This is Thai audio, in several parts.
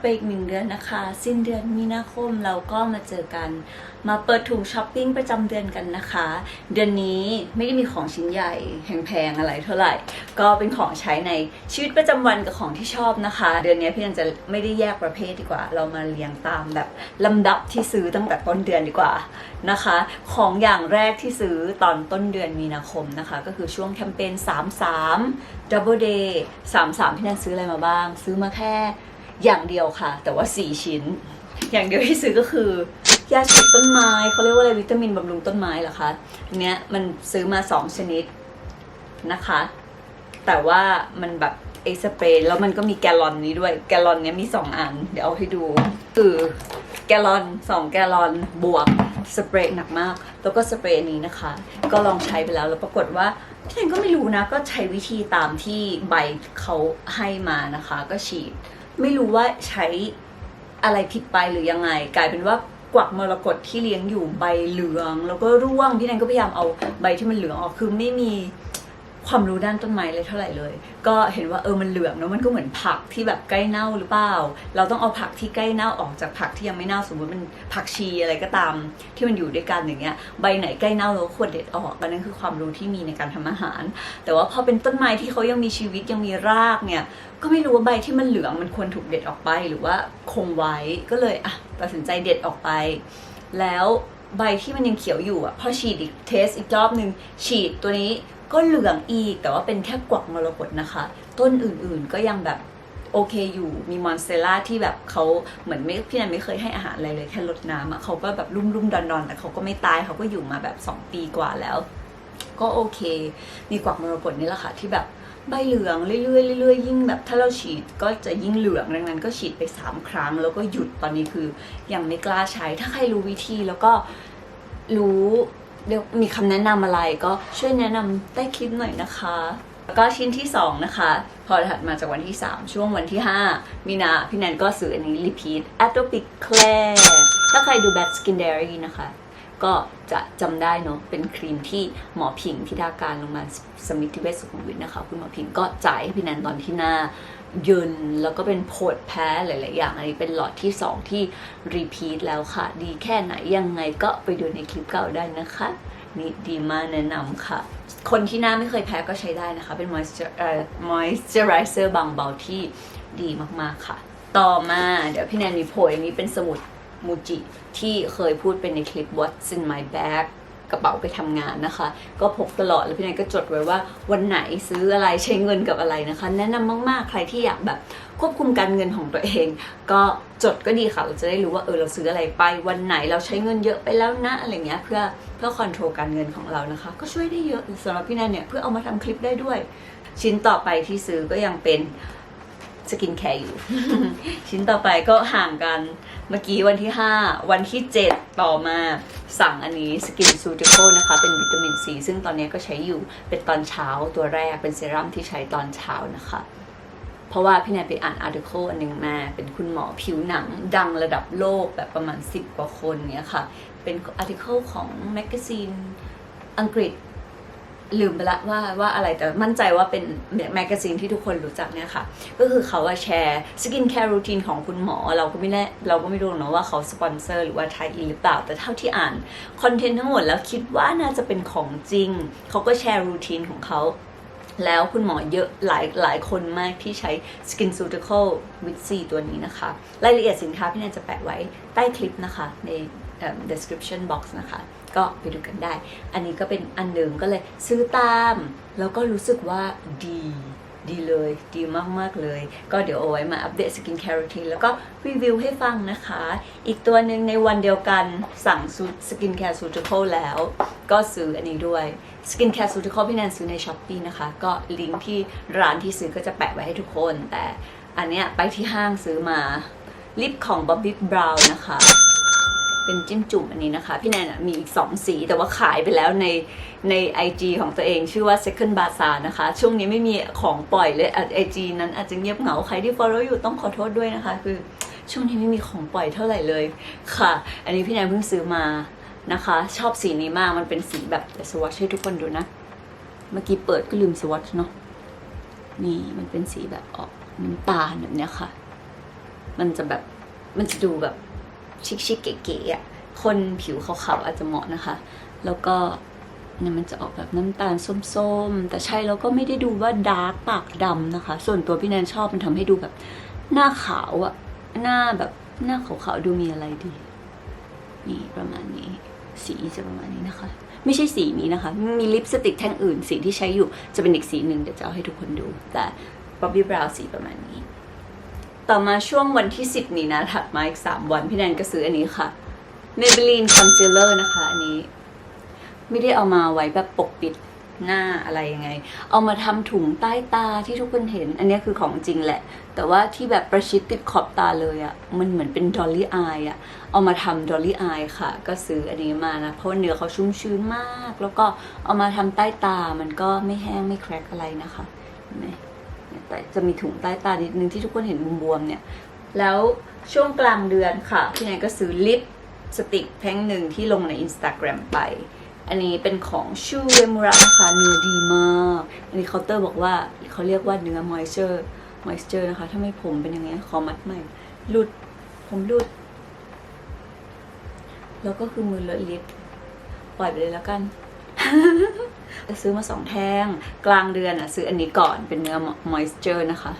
ไปอีกหนึ่งเดือนนะคะ สิ้นเดือนมีนาคมเราก็มาเจอกัน มาเปิดถุงช้อปปิ้งประจำเดือนกันนะคะ เดือนนี้ไม่ได้มีของชิ้นใหญ่แพงๆอะไรเท่าไหร่ ก็เป็นของใช้ในชีวิตประจำวันกับของที่ชอบนะคะ เดือนนี้พี่นันจะไม่ได้แยกประเภทดีกว่า เรามาเรียงตามแบบลำดับที่ซื้อตั้งแต่ต้นเดือนดีกว่านะคะ ของอย่างแรกที่ซื้อตอนต้นเดือนมีนาคมนะคะ ก็คือช่วงแคมเปญ 33 Double Day 33พี่นันซื้ออะไรมาบ้าง ซื้อมาแค่ อย่างเดียวค่ะ แต่ว่า 4 ชิ้น อย่างเดียวที่ซื้อก็คือยาฉีดต้นไม้เขาเรียกว่าอะไรวิตามินบำรุงต้นไม้เหรอคะอันเนี้ยมันซื้อมา 2 ชนิดนะคะ แต่ว่ามันแบบไอสเปรย์แล้วมันก็มีแกลลอนนี้ด้วยแกลลอนเนี้ยมี 2 อัน เดี๋ยวเอาให้ดู คือแกลลอน2 แกลลอนบวกสเปรย์หนักมาก แล้วก็สเปรย์นี้นะคะ ก็ลองใช้ไปแล้วแล้วปรากฏว่าพี่แทนก็ไม่รู้นะ ก็ใช้วิธีตามที่ใบเขาให้มานะคะ ก็ฉีด ไม่รู้ว่าใช้อะไรผิดไปหรือยังไง กลายเป็นว่ากวักมรกตที่เลี้ยงอยู่ใบเหลือง แล้วก็ร่วงพี่แนนก็พยายามเอาใบที่มันเหลืองออกคือไม่มี ความรู้ด้านต้นไม้เลยเท่าไหร่เลย ก็เห็นว่าเออมันเหลืองเนอะมันก็เหมือนผักที่แบบใกล้เน่าหรือเปล่า เราต้องเอาผักที่ใกล้เน่าออกจากผักที่ยังไม่เน่าสมมติมันผักชีอะไรก็ตาม ที่มันอยู่ด้วยกันอย่างเงี้ยใบไหนใกล้เน่าเราควรเด็ดออกอันนั้นคือความรู้ที่มีในการทำอาหาร แต่ว่าพอเป็นต้นไม้ที่เขายังมีชีวิตยังมีรากเนี่ยก็ไม่รู้ว่าใบที่มันเหลืองมันควรถูกเด็ดออกไปหรือว่าคงไว้ก็เลยอะตัดสินใจเด็ดออกไป แล้วใบที่มันยังเขียวอยู่อะพอฉีดอีกเทสอีกรอบหนึ่งฉีดตัวนี้ ก็เหลืองอีก แต่ว่าเป็นแค่กวักมรกตนะคะ ต้นอื่นๆก็ยังแบบโอเคอยู่มีมอนสเตล่าที่แบบเขาเหมือนไม่พี่นันไม่เคยให้อาหารอะไรเลยแค่ลดน้ำอะเขาก็แบบรุ่มๆดอนๆแต่เขาก็ไม่ตายเขาก็อยู่มาแบบ 2 ปีกว่าแล้ว ก็โอเค มีกวักมรกตนี่แหละค่ะที่แบบใบเหลืองเรื่อยๆเรื่อยๆยิ่งแบบถ้าเราฉีดก็จะยิ่งเหลืองดังนั้นก็ฉีดไป 3 ครั้ง แล้วก็หยุดตอนนี้คือยังไม่กล้าใช้ถ้าใครรู้วิธีแล้วก็รู้ เดี๋ยวมีคำแนะนำอะไรก็ช่วยแนะนำใต้คลิปหน่อยนะคะแล้วก็ชิ้นที่ 2 นะคะ พอถัดมาจากวันที่ 3 ช่วงวันที่ 5 มีนาพี่แนนก็ซื้ออันนี้ repeat atopic Claire ถ้าใครดู Bad Skin Diary นะคะ ก็จะจำได้เนาะเป็นครีมที่หมอผิงพิธาการโรงพยาบาลสมิติเวชสุขุมวิทนะคะ คุณหมอผิงก็จ่ายให้พี่แนนตอนที่หน้า ยินแล้วก็เป็นโผดแพ้หลาย ๆ อย่าง อันนี้เป็นหลอดที่ 2 ที่รีพีทแล้วค่ะ ดีแค่ไหนยังไงก็ไปดูในคลิปเก่าได้นะคะนี่ดีมากแนะนำค่ะ คนที่หน้าไม่เคยแพ้ก็ใช้ได้นะคะ เป็น moisture เอ่อ moisturizer บางเบาที่ดีมาก ๆ ค่ะ ต่อมาเดี๋ยวพี่แนนมีโพยอันนี้เป็นสมุดมูจิที่เคยพูดเป็นในคลิป What's in my bag กระเป๋าไปทำงานนะคะ ก็พกตลอดแล้วพี่นายก็จดไว้ว่าวันไหนซื้ออะไรใช้เงินกับอะไรนะคะ แนะนำมากๆใครที่อยากแบบควบคุมการเงินของตัวเอง ก็จดก็ดีค่ะเราจะได้รู้ว่าเออเราซื้ออะไรไปวันไหนเราใช้เงินเยอะไปแล้วนะอะไรเงี้ยเพื่อเพื่อคอนโทรลการเงินของเรานะคะ ก็ช่วยได้เยอะสำหรับพี่แนนเนี่ยเพื่อเอามาทำคลิปได้ด้วย ชิ้นต่อไปที่ซื้อก็ยังเป็น สกินแคร์อยู่ ชิ้นต่อไปก็ห่างกันเมื่อกี้วันที่ 5 วันที่ 7 ต่อมาสั่งอันนี้สกินซูติโ l นะคะ เป็นวิตามินซีซึ่งตอนนี้ก็ใช้อยู่เป็นตอนเช้าตัวแรกเป็นเซรั่มที่ใช้ตอนเช้านะคะ เพราะว่าพี่แนนไปอ่านอาร์ติเคิลอันหนึ่งมา เป็นคุณหมอผิวหนังดังระดับโลกแบบประมาณ 10 กว่าคนเนี้ยค่ะ เป็นอาร์ติเคิลของแมกกาซีนอังกฤษ ลืมไปละว่าว่าอะไรแต่มั่นใจว่าเป็นแมกกาซีนที่ทุกคนรู้จักเนี่ยค่ะ ก็คือเขาแชร์สกินแคร์รูทีนของคุณหมอ เราก็ไม่แน่เราก็ไม่รู้เนอะว่าเขาสปอนเซอร์หรือว่าไทยอินหรือเปล่า แต่เท่าที่อ่านคอนเทนต์ทั้งหมดแล้วคิดว่าน่าจะเป็นของจริง เขาก็แชร์รูทีนของเขาแล้วคุณหมอเยอะหลายหลายคนมากที่ใช้ Skin c e u t i c a l with C ตัวนี้นะคะ รายละเอียดสินค้าพี่แนนจะแปะไว้ใต้คลิปนะคะใน description box นะคะ ก็ไปดูกันได้ อันนี้ก็เป็นอันหนึ่งก็เลยซื้อตาม แล้วก็รู้สึกว่าดีดีเลยดีมากๆเลย ก็เดี๋ยวเอาไว้มาอัปเดตสกินแคร์รูทีนแล้วก็รีวิวให้ฟังนะคะ อีกตัวหนึ่งในวันเดียวกันสั่งสกินแคร์ซูติคอลแล้ว ก็ซื้ออันนี้ด้วยสกินแคร์ซูติคอลพี่แนนซื้อในช้อปปีนะคะ ก็ลิงก์ที่ร้านที่ซื้อก็จะแปะไว้ให้ทุกคน แต่อันเนี้ยไปที่ห้างซื้อมาลิปของ Bobbi Brown นะคะ เป็นจิ้มจุ่มอันนี้นะคะ พี่แนนมีอีก 2 สีแต่ว่าขายไปแล้วในใน IG ของตัวเองชื่อว่า Second Bazaar นะคะ ช่วงนี้ไม่มีของปล่อยเลยไอจีนั้นอาจจะเงียบเหงาใครที่ follow อยู่ต้องขอโทษด้วยนะคะ คือช่วงนี้ไม่มีของปล่อยเท่าไหร่เลยค่ะ อันนี้พี่แนนเพิ่งซื้อมานะคะ ชอบสีนี้มากมันเป็นสีแบบสวอชให้ทุกคนดูนะ เมื่อกี้เปิดก็ลืมสวอชเนาะนี่มันเป็นสีแบบออกน้ำตาลแบบเนี้ยค่ะ มันจะแบบมันจะดูแบบ ชิคๆเก๋ๆอะคนผิวขาวๆอาจจะเหมาะนะคะ แล้วก็เนี่ยมันจะออกแบบน้ำตาลส้มๆ แต่ใช่แล้วก็ไม่ได้ดูว่าดาร์กปากดำนะคะ ส่วนตัวพี่แนนชอบมันทำให้ดูแบบ หน้าขาวอะหน้าแบบหน้าขาวๆดูมีอะไรดี นี่ประมาณนี้ สีจะประมาณนี้นะคะ ไม่ใช่สีนี้นะคะ มีลิปสติกแท่งอื่น สีที่ใช้อยู่จะเป็นอีกสีหนึ่งเดี๋ยวจะเอาให้ทุกคนดู แต่บ๊อบบี้บราวสีประมาณนี้ ต่อมาช่วงวันที่ 10 นี้นะถัดมาอีก 3 วันพี่แนนก็ซื้ออันนี้ค่ะ Maybelline Concealer นะคะ อันนี้ ไม่ได้เอามาไว้แบบปกปิดหน้าอะไรยังไง เอามาทำถุงใต้ตาที่ทุกคนเห็น อันนี้คือของจริงแหละ แต่ว่าที่แบบประชิดติดขอบตาเลยอะ่ะ มันเหมือนเป็นดอลลี่อายอะ่ะ เอามาทำดอลลี่อายค่ะ ก็ซื้ออันนี้มานะ เพราะว่าเนื้อเขาชุ่มชื้นมาก แล้วก็เอามาทำใต้ตา มันก็ไม่แห้งไม่แครกอะไรนะคะเห็นไหม จะมีถุงใต้ตานิดนึงที่ทุกคนเห็นบวมๆเนี่ย แล้วช่วงกลางเดือนค่ะ พี่แนนก็ซื้อลิปสติกแท่งหนึ่งที่ลงใน Instagram ไป อันนี้เป็นของชูเวมูระนะคะเนื้อดีมาก อันนี้เคาน์เตอร์บอกว่าเขาเรียกว่าเนื้อ moisture moisture นะคะ ถ้าไม่ผมเป็นยังไงขอมัดใหม่หลุดผมหลุด แล้วก็คือมือเลอะลิปปล่อยไปเลยแล้วกัน จะซื้อมาสองแท่ง กลางเดือนอะ ซื้ออันนี้ก่อนเป็นเนื้อ moisture นะคะ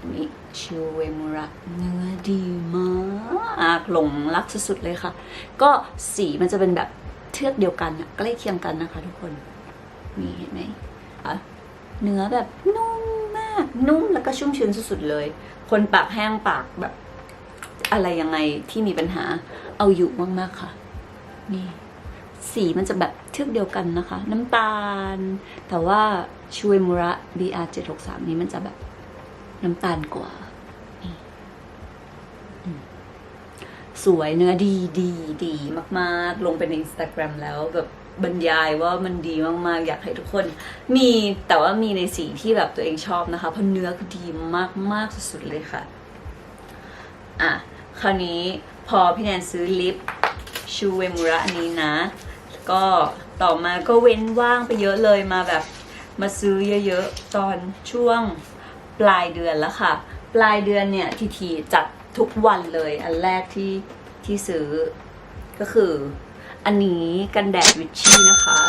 อันนี้ชิวเวมูระเนื้อดีมากหลงรักสุดๆเลยค่ะ ก็สีมันจะเป็นแบบเทือกเดียวกันอะใกล้เคียงกันนะคะทุกคนนี่เห็นไหมเนื้อแบบนุ่มมาก นุ่มแล้วก็ชุ่มชื้นสุดๆเลย คนปากแห้งปากแบบ อะไรยังไงที่มีปัญหาเอาอยู่มากๆค่ะ นี่ สีมันจะแบบเทือกเดียวกันนะคะ น้ำตาล แต่ว่าชูเอมูระ BR 763นี้มันจะแบบน้ำตาลกว่า สวยเนื้อดีดีดีมากๆ ลงไปในอินสตาแกรมแล้วแบบบรรยายว่ามันดีมากๆ อยากให้ทุกคนมีแต่ว่ามีในสีที่แบบตัวเองชอบนะคะ เพราะเนื้อคือดีมาก ๆ สุดๆเลยค่ะ อะ คราวนี้พอพี่แนนซื้อลิปชูเวมูระอันนี้นะ ก็ต่อมาก็เว้นว่างไปเยอะเลยมาแบบมาซื้อเยอะๆ ตอนช่วงปลายเดือนแล้วค่ะ ปลายเดือนเนี่ยทีทีจัดทุกวันเลยอันแรกที่ที่ซื้อก็คือ อันนี้กันแดดวิชชี่นะคะ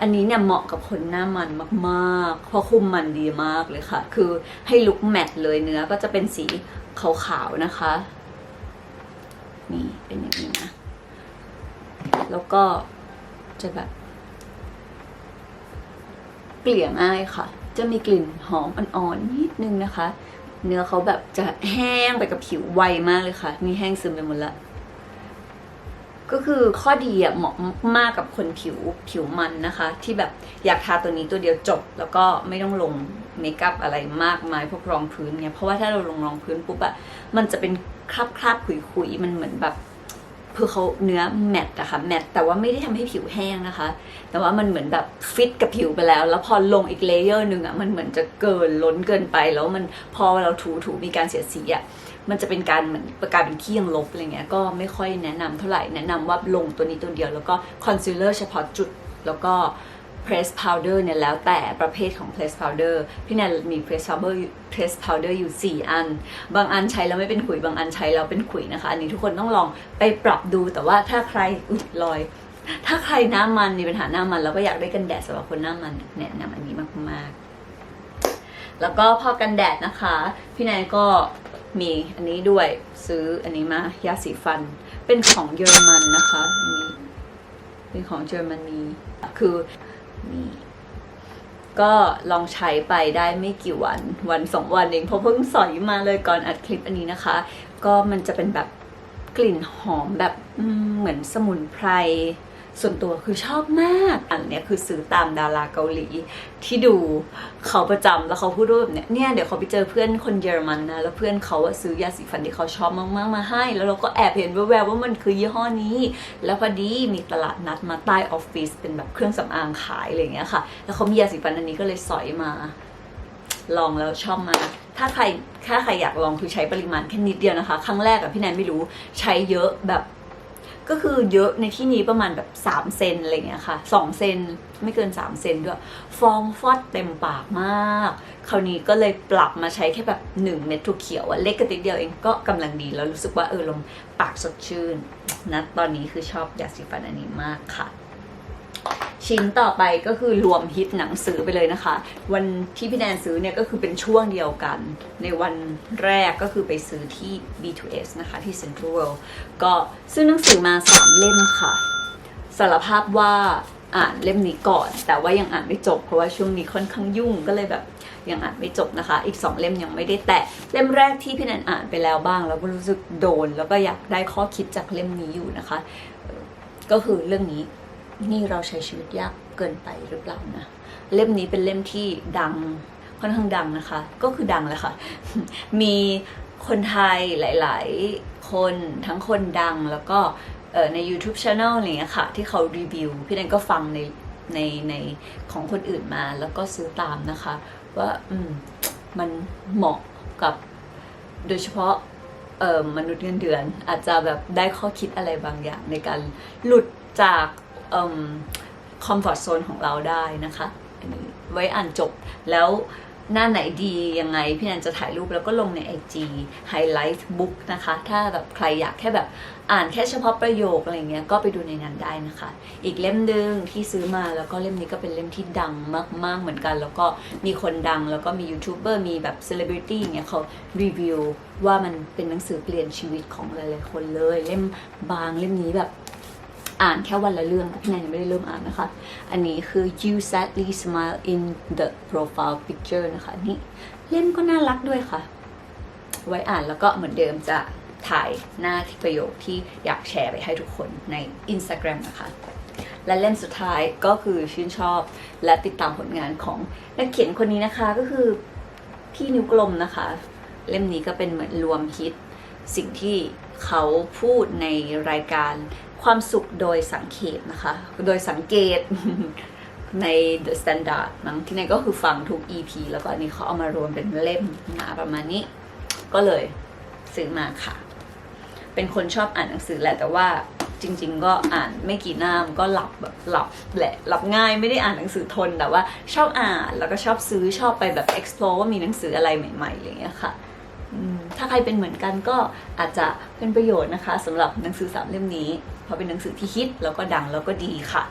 อันนี้เนี่ยเหมาะกับคนหน้ามันมากๆ เพราะคุมมันดีมากเลยค่ะ คือให้ลุคแมตเลยเนื้อก็จะเป็นสีขาวๆนะคะ นี่เป็นอย่างนี้นะ แล้วก็ จะแบบ เกลี่ยง่ายค่ะ จะมีกลิ่นหอมอ่อนๆนิดนึงนะคะ เนื้อเขาแบบจะแห้งไปกับผิวไวมากเลยค่ะ นี่แห้งซึมไปหมดละก็คือข้อดีอะเหมาะมากกับคนผิวผิวมันนะคะ ที่แบบอยากทาตัวนี้ตัวเดียวจบ แล้วก็ไม่ต้องลงเมคอัพอะไรมากมายพวกรองพื้นเนี่ยเพราะว่าถ้าเราลงรองพื้นปุ๊บอะมันจะเป็นคราบคราบๆขุยๆมันเหมือนแบบ คือเขาเนื้อแมตต์อะค่ะแมตต์แต่ว่าไม่ได้ทำให้ผิวแห้งนะคะ แต่ว่ามันเหมือนแบบฟิตกับผิวไปแล้ว แล้วพอลงอีกเลเยอร์หนึ่งอะมันเหมือนจะเกินล้นเกินไป แล้วมันพอเราถูถูมีการเสียสีอะมันจะเป็นการเหมือนประกาศเป็นขี้ยังลบอะไรเงี้ยก็ไม่ค่อยแนะนำเท่าไหร่แนะนำว่าลงตัวนี้ตัวเดียว แล้วก็คอนซีลเลอร์เฉพาะจุดแล้วก็ press powder เนี่ยแล้วแต่ประเภทของ press powder พี่แนนมี press powder press powder อยู่ 4 อัน บางอันใช้แล้วไม่เป็นขุยบางอันใช้แล้วเป็นขุยนะคะ อันนี้ทุกคนต้องลองไปปรับดูแต่ว่าถ้าใครอุ๊ยลอย ถ้าใครหน้ามันมีปัญหาหน้ามัน แล้วก็อยากได้กันแดดสำหรับคนหน้ามันแนะนำอันนี้มากๆ แล้วก็พอกันแดดนะคะ พี่แนนก็มีอันนี้ด้วยซื้ออันนี้มายาสีฟัน เป็นของเยอรมันนะคะอันนี้เป็นของเยอรมนีคือ นี่ก็ลองใช้ไปได้ไม่กี่วัน วันสองวันเองเพราะเพิ่งสอยมาเลยก่อนอัดคลิปอันนี้นะคะ ก็มันจะเป็นแบบกลิ่นหอมแบบเหมือนสมุนไพร ส่วนตัวคือชอบมากอันเนี้ยคือซื้อตามดาราเกาหลี ที่ดูเขาประจำแล้วเขาพูดว่าแบบเนี้ยเนี่ยเดี๋ยวเขาไปเจอเพื่อนคนเยอรมันนะแล้วเพื่อนเขาอะซื้อยาสีฟันที่เขาชอบมากๆมาให้ แล้วเราก็แอบเห็นแววๆว่ามันคือยี่ห้อนี้ แล้วพอดีมีตลาดนัดมาใต้ออฟฟิศเป็นแบบเครื่องสำอางขายอะไรอย่างเงี้ยค่ะ แล้วเขามียาสีฟันอันนี้ก็เลยสอยมา ลองแล้วชอบมากถ้าใครถ้าใครอยากลองคือใช้ปริมาณแค่นิดเดียวนะคะ ครั้งแรกอะพี่แนนไม่รู้ใช้เยอะแบบ ก็คือเยอะในที่นี้ประมาณแบบ 3 เซนอะไรเงี้ยค่ะ 2 เซนไม่เกิน 3 เซนด้วย ฟองฟอดเต็มปากมาก คราวนี้ก็เลยปรับมาใช้แค่แบบ 1 เม็ดถั่วเขียวอะเล็กกระติกเดียวเองก็กำลังดีแล้วรู้สึกว่าเออลมปากสดชื่นนะตอนนี้คือชอบยาสีฟันอันนี้มากค่ะ ชิ้นต่อไปก็คือรวมฮิตหนังสือไปเลยนะคะ วันที่พี่แนนซื้อเนี่ยก็คือเป็นช่วงเดียวกัน ในวันแรกก็คือไปซื้อที่ B2S นะคะที่ Central World ก็ซื้อหนังสือมา 3 เล่มค่ะสารภาพว่าอ่านเล่มนี้ก่อน แต่ว่ายังอ่านไม่จบ เพราะว่าช่วงนี้ค่อนข้างยุ่งก็เลยแบบยังอ่านไม่จบนะคะ อีก 2 เล่มยังไม่ได้แตะเล่มแรกที่พี่แนนอ่านไปแล้วบ้าง แล้วก็รู้สึกโดน แล้วก็อยากได้ข้อคิดจากเล่มนี้อยู่นะคะ ก็คือเรื่องนี้ นี่เราใช้ชีวิตยากเกินไปหรือเปล่านะ เล่มนี้เป็นเล่มที่ดังค่อนข้างดังนะคะ ก็คือดังแหละค่ะ มีคนไทยหลาย ๆ คนทั้งคนดังแล้วก็ใน YouTube Channel อะไรเงี้ยค่ะ ที่เขารีวิว พี่แนนก็ฟังในในในของคนอื่นมาแล้วก็ซื้อตามนะคะ ว่าอืมมันเหมาะกับโดยเฉพาะมนุษย์เงินเดือน อาจจะแบบได้ข้อคิดอะไรบางอย่างในการหลุดจาก คอมฟอร์ z โซนของเราได้นะคะไว้อ่านจบแล้วหน้าไหนดียังไง พี่แนนจะถ่ายรูปแล้วก็ลงใน IG Highlight Book นะคะ ถ้าแบบใครอยากแค่แบบอ่านแค่เฉพาะประโยคอะไรเงี้ยก็ไปดูในนั้นได้นะคะ อีกเล่มหนึ่งที่ซื้อมาแล้วก็เล่มนี้ก็เป็นเล่มที่ดังมากๆเหมือนกัน แล้วก็มีคนดังแล้วก็มียูทูบเบอร์มีแบบเซเลบริตี้เงี้ยเขารีวิวว่ามันเป็นหนังสือเปลี่ยนชีวิตของหลายๆคนเลย เล่มบางเล่มนี้แบบ อ่านแค่วันละเรื่องพี่แนนยังไม่ได้เริ่มอ่านนะคะ อันนี้คือ you sadly smile in the profile picture นะคะนี่เล่มก็น่ารักด้วยค่ะ ไว้อ่านแล้วก็เหมือนเดิมจะถ่ายหน้าที่ประโยคที่อยากแชร์ไปให้ทุกคนใน Instagram นะคะ และเล่มสุดท้ายก็คือชื่นชอบและติดตามผลงานของนักเขียนคนนี้นะคะก็คือพี่นิ้วกลมนะคะ เล่มนี้ก็เป็นเหมือนรวมฮิตสิ่งที่เขาพูดในรายการ ความสุขโดยสังเกตนะคะ โดยสังเกตใน The Standard มั้งที่ไหนก็คือฟังทุก EP แล้วก็อันนี้เขาเอามารวมเป็นเล่มหนาประมาณนี้ ก็เลยซื้อมาค่ะ เป็นคนชอบอ่านหนังสือแหละแต่ว่าจริง ๆ ก็อ่านไม่กี่หน้ามันก็หลับแบบหลับแหละหลับง่ายไม่ได้อ่านหนังสือทนแต่ว่าชอบอ่านแล้วก็ชอบซื้อชอบไปแบบ explore ว่ามีหนังสืออะไรใหม่ๆอย่างเงี้ยค่ะ ถ้าใครเป็นเหมือนกันก็อาจจะเป็นประโยชน์นะคะสำหรับหนังสือสามเล่มนี้ เพราะเป็นหนังสือที่ฮิตแล้วก็ดังแล้วก็ดีค่ะ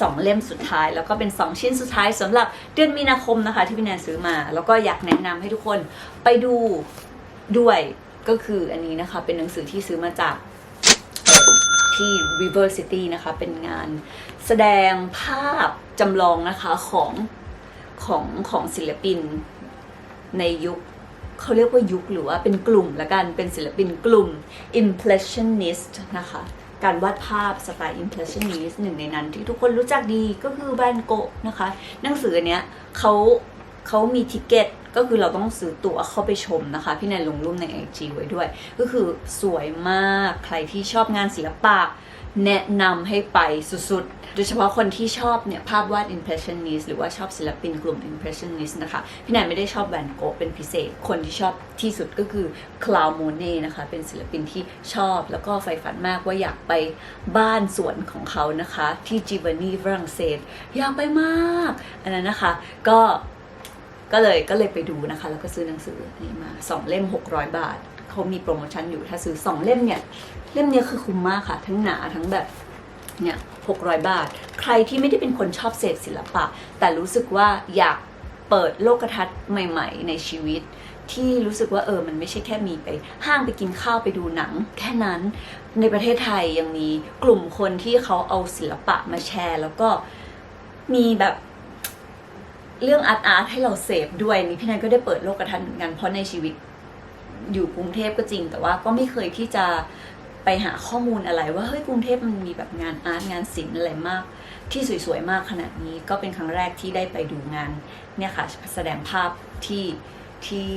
สองเล่มสุดท้าย แล้วก็เป็นสองชิ้นสุดท้ายสำหรับเดือนมีนาคมนะคะ ที่พี่แนนซื้อมา แล้วก็อยากแนะนำให้ทุกคนไปดูด้วยก็คืออันนี้นะคะ เป็นหนังสือที่ซื้อมาจากเอ่อที่ River City นะคะ เป็นงานแสดงภาพจำลองนะคะของของของศิลปินในยุค เขาเรียกว่ายุคหรือว่าเป็นกลุ่มละกันเป็นศิลปินกลุ่ม impressionist นะคะ การวาดภาพสไตล์ impressionist หนึ่งในนั้นที่ทุกคนรู้จักดีก็คือแวนโกะนะคะหนังสือเนี้ยเขาเขามีทิเก็ตก็คือเราต้องซื้อตั๋วเข้าไปชมนะคะ พี่แนนลงรูปใน IG ไว้ด้วย ก็คือสวยมากใครที่ชอบงานศิลปะ แนะนำให้ไปสุดๆ โดยเฉพาะคนที่ชอบเนี่ยภาพวาด impressionist หรือว่าชอบศิลปินกลุ่ม impressionist นะคะ พี่แนนไม่ได้ชอบแวนโกะเป็นพิเศษ คนที่ชอบที่สุดก็คือ Claude Monet นะคะ เป็นศิลปินที่ชอบแล้วก็ใฝ่ฝันมากว่าอยากไปบ้านสวนของเขานะคะ ที่จิวานีฝรั่งเศส อยากไปมาก อันนั้นนะคะ ก็ก็เลยก็เลยไปดูนะคะ แล้วก็ซื้อหนังสือนี้มาสองเล่ม 600 บาท เขามีโปรโมชั่นอยู่ถ้าซื้อ2เล่มเนี่ย เล่มเนี้ยคือคุ้มมากค่ะ ทั้งหนาทั้งแบบเนี่ย600บาท ใครที่ไม่ได้เป็นคนชอบเสพศิลปะ แต่รู้สึกว่าอยากเปิดโลกทัศน์ใหม่ ๆ ในชีวิต ที่รู้สึกว่าเออมันไม่ใช่แค่มีไป ห้างไปกินข้าวไปดูหนัง แค่นั้น ในประเทศไทยยังมีกลุ่มคนที่เขาเอาศิลปะมาแชร์ แล้วก็มีแบบเรื่องอาร์ตอาร์ตให้เราเสพด้วยนี่พี่นันก็ได้เปิดโลกทัศน์เหมือนกันเพราะในชีวิต อยู่กรุงเทพก็จริง แต่ว่าก็ไม่เคยที่จะไปหาข้อมูลอะไร ว่าเฮ้ยกรุงเทพมันมีแบบงานอาร์ตงานศิลป์อะไรมาก ที่สวยๆมากขนาดนี้ก็เป็นครั้งแรกที่ได้ไปดูงานเนี่ยค่ะแสดงภาพที่ที่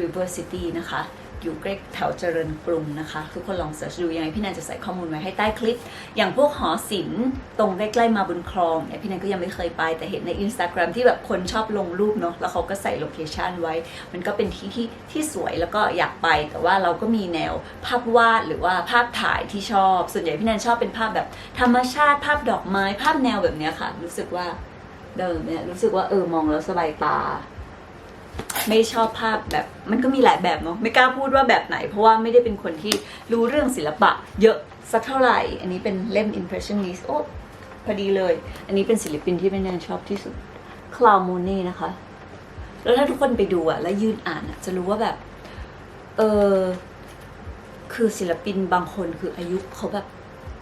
River City นะคะ อยู่ใกล้แถวเจริญกรุงนะคะ ทุกคนลองเสิร์ชดูยังไงพี่แนนจะใส่ข้อมูลไว้ให้ใต้คลิป อย่างพวกหอศิลป์ตรงใกล้ๆมาบุญคลองเนี่ยพี่แนนก็ยังไม่เคยไปแต่เห็นใน Instagram ที่แบบคนชอบลงรูปเนาะแล้วเขาก็ใส่โลเคชันไว้ มันก็เป็นที่ที่ที่สวยแล้วก็อยากไป แต่ว่าเราก็มีแนวภาพวาดหรือว่าภาพถ่ายที่ชอบ ส่วนใหญ่พี่แนนชอบเป็นภาพแบบธรรมชาติภาพดอกไม้ภาพแนวแบบเนี้ยค่ะ รู้สึกว่าเดิมเนี่ยรู้สึกว่าเออมองแล้วสบายตา ไม่ชอบภาพแบบมันก็มีหลายแบบเนาะไม่กล้าพูดว่าแบบไหน เพราะว่าไม่ได้เป็นคนที่รู้เรื่องศิลปะ เยอะสักเท่าไหร่ อันนี้เป็นเล่ม impressionist โอ้พอดีเลย อันนี้เป็นศิลปินที่เป็นแนนชอบที่สุดคลาวโมเน่นะคะ แล้วถ้าทุกคนไปดูอะแล้วยืนอ่านอะจะรู้ว่าแบบ เออคือศิลปินบางคนคืออายุเขาแบบ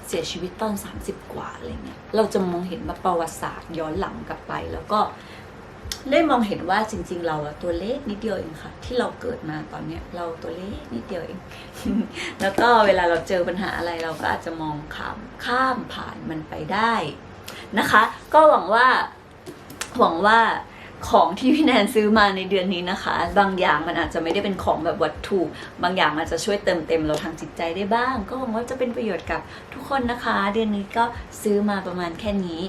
เสียชีวิตตอน 30 กว่าอะไรเงี้ยเราจะมองเห็นแบบประวัติศาสตร์ย้อนหลังกลับไป แล้วก็ ได้มองเห็นว่าจริง ๆ เราอะตัวเล็กนิดเดียวเองค่ะ ที่เราเกิดมาตอนเนี้ยเราตัวเล็กนิดเดียวเอง แล้วก็เวลาเราเจอปัญหาอะไรเราก็อาจจะมองข้ามข้ามผ่านมันไปได้นะคะ ก็หวังว่าหวังว่าของที่พี่แนนซื้อมาในเดือนนี้นะคะ บางอย่างมันอาจจะไม่ได้เป็นของแบบวัตถุ บางอย่างมันจะช่วยเติมเต็มเราทางจิตใจได้บ้าง ก็หวังว่าจะเป็นประโยชน์กับทุกคนนะคะ เดือนนี้ก็ซื้อมาประมาณแค่นี้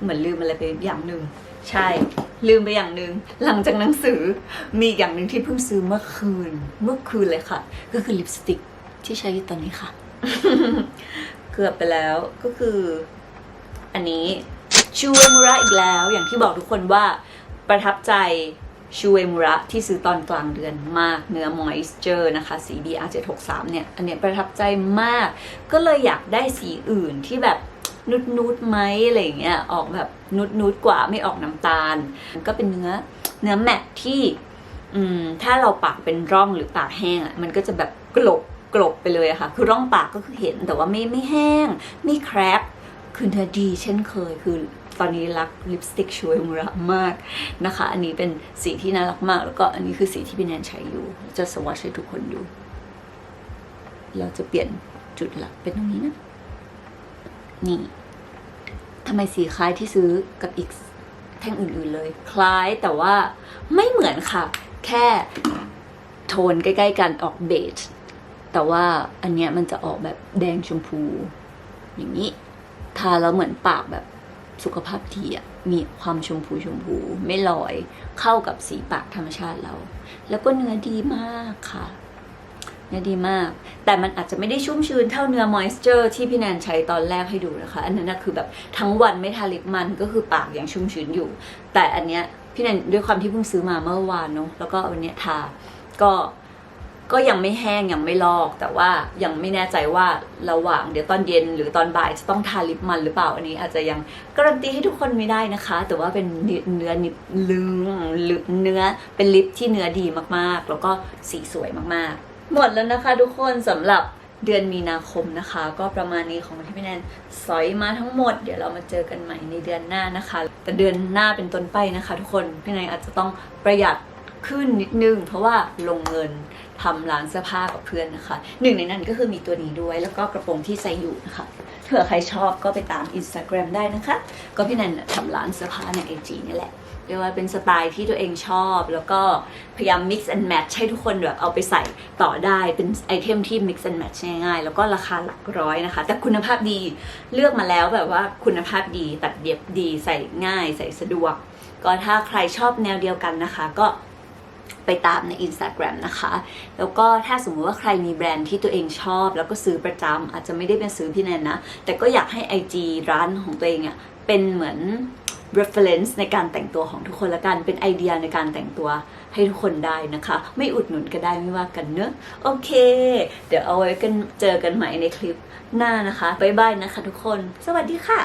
เหมือนลืมอะไรไปอย่างหนึ่งใช่ ลืมไปอย่างหนึ่งหลังจากหนังสือมีอีกอย่างหนึ่งที่เพิ่งซื้อเมื่อคืน เมื่อคืนเลยค่ะ ก็คือลิปสติกที่ใช้อยู่ตอนนี้ค่ะ เกือบไปแล้วก็คือ อันนี้ชูเอมุระอีกแล้วอย่างที่บอกทุกคนว่าประทับใจชูเอมุระที่ซื้อตอนกลางเดือนมากเนื้อมอยส์เจอร์นะคะ สี BR763 เนี่ย อันเนี้ยประทับใจมาก ก็เลยอยากได้สีอื่นที่แบบ นุดนุดๆไหมอะไรเงี้ยออกแบบนุดนุดๆกว่าไม่ออกน้ำตาล ก็เป็นเนื้อเนื้อแมทที่อืมถ้าเราปากเป็นร่องหรือปากแห้งอะมันก็จะแบบกลบกลบไปเลยค่ะ คือร่องปากก็คือเห็นแต่ว่าไม่ไม่แห้ง ไม่แครกคือเธอดีเช่นเคยคือตอนนี้รักลิปสติกช่วยมุระมากนะคะ อันนี้เป็นสีที่น่ารักมาก แล้วก็อันนี้คือสีที่พี่แนนใช้อยู่ จะสวอชให้ทุกคนดู เราจะเปลี่ยนจุดหลักเป็นตรงนี้นะ นี่ทำไมสีคล้ายที่ซื้อกับอีกแท่งอื่นๆเลย คล้ายแต่ว่าไม่เหมือนค่ะ แค่โทนใกล้ๆกันออกเบจแต่ว่าอันเนี้ยมันจะออกแบบแดงชมพู อย่างนี้ ทาแล้วเหมือนปากแบบสุขภาพดีอะมีความชมพูชมพู ไม่ลอยเข้ากับสีปากธรรมชาติเรา แล้วก็เนื้อดีมากค่ะ เนื้อดีมาก แต่มันอาจจะไม่ได้ชุ่มชื้นเท่าเนื้อมอยส์เจอร์ที่พี่แนนใช้ตอนแรกให้ดูนะคะ อันนั้นนะคือแบบทั้งวันไม่ทาลิปมันก็คือปากยังชุ่มชื้นอยู่ แต่อันเนี้ยพี่แนนด้วยความที่เพิ่งซื้อมาเมื่อวานเนาะแล้วก็วันเนี้ยทาก็ก็ยังไม่แห้งยังไม่ลอก แต่ว่ายังไม่แน่ใจว่าระหว่างเดี๋ยวตอนเย็นหรือตอนบ่ายจะต้องทาลิปมันหรือเปล่าอันนี้อาจจะยังการันตีให้ทุกคนไม่ได้นะคะ แต่ว่าเป็นเนื้อเนื้อนิบลึงหรือเนื้อเป็นลิปที่เนื้อดีมากๆ แล้วก็สีสวยมากๆ หมดแล้วนะคะทุกคนสำหรับเดือนมีนาคมนะคะ ก็ประมาณนี้ของที่พี่แนนสอยมาทั้งหมด เดี๋ยวเรามาเจอกันใหม่ในเดือนหน้านะคะ แต่เดือนหน้าเป็นต้นไปนะคะ ทุกคนพี่แนนอาจจะต้องประหยัดขึ้นนิดนึง เพราะว่าลงเงินทำร้านเสื้อผ้ากับเพื่อนนะคะหนึ่งในนั้นก็คือมีตัวนี้ด้วยแล้วก็กระโปรงที่ใส่อยู่นะคะเผื่อใครชอบก็ไปตาม Instagram ได้นะคะ ก็พี่แนนทำร้านเสื้อผ้าใน IG นี่แหละ เรียกว่าเป็นสไตล์ที่ตัวเองชอบ แล้วก็พยายาม mix and match ให้ทุกคนแบบเอาไปใส่ต่อได้เป็นไอเทมที่ mix and match ง่ายๆ แล้วก็ราคาหลักร้อยนะคะ แต่คุณภาพดีเลือกมาแล้วแบบว่าคุณภาพดีตัดเย็บดีใส่ง่าย ใส่สะดวก ก็ถ้าใครชอบแนวเดียวกันนะคะ ก็ไปตามใน Instagram นะคะ แล้วก็ถ้าสมมุติว่าใครมีแบรนด์ที่ตัวเองชอบ แล้วก็ซื้อประจำอาจจะไม่ได้เป็นซื้อพี่แนนนะ แต่ก็อยากให้ IG ร้านของตัวเองอะ เป็นเหมือน reference ในการแต่งตัวของทุกคนละกันเป็นไอเดียในการแต่งตัวให้ทุกคนได้นะคะ ไม่อุดหนุนก็ได้ไม่ว่ากันเนอะโอเค เดี๋ยวเอาไว้กันเจอกันใหม่ในคลิปหน้านะคะบ๊ายบายนะคะทุกคน สวัสดีค่ะ